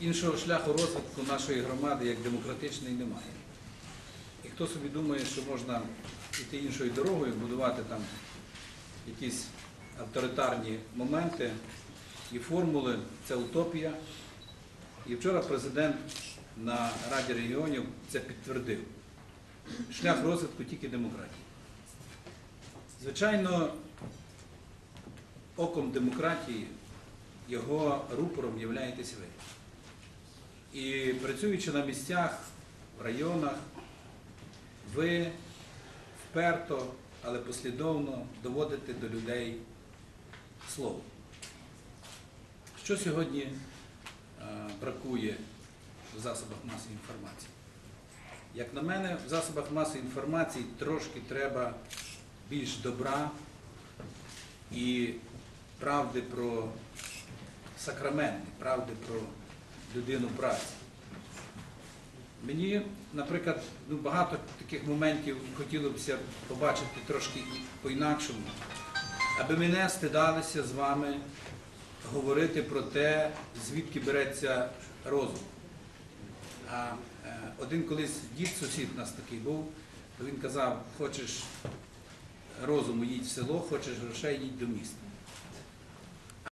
іншого шляху розвитку нашої громади як демократичної немає. І хто собі думає, що можна йти іншою дорогою, будувати там якісь авторитарні моменти і формули, це утопія. І вчора президент на Раді регіонів це підтвердив. Шлях розвитку тільки демократії. Звичайно, оком демократії, його рупором являєтесь ви. І працюючи на місцях, в районах, ви вперто, але послідовно доводите до людей слово. Що сьогодні е, бракує в засобах масової інформації? Як на мене, в засобах масової інформації трошки треба більш добра і правди про сакраментне, правди про людину праці. Мені, наприклад, ну, багато таких моментів хотілося б побачити трошки по-інакшому, аби ми не стидалися з вами говорити про те, звідки береться розум. А е, один колись дід сусід у нас такий був, він казав, хочеш розуму їдь в село, хочеш грошей їдь до міста.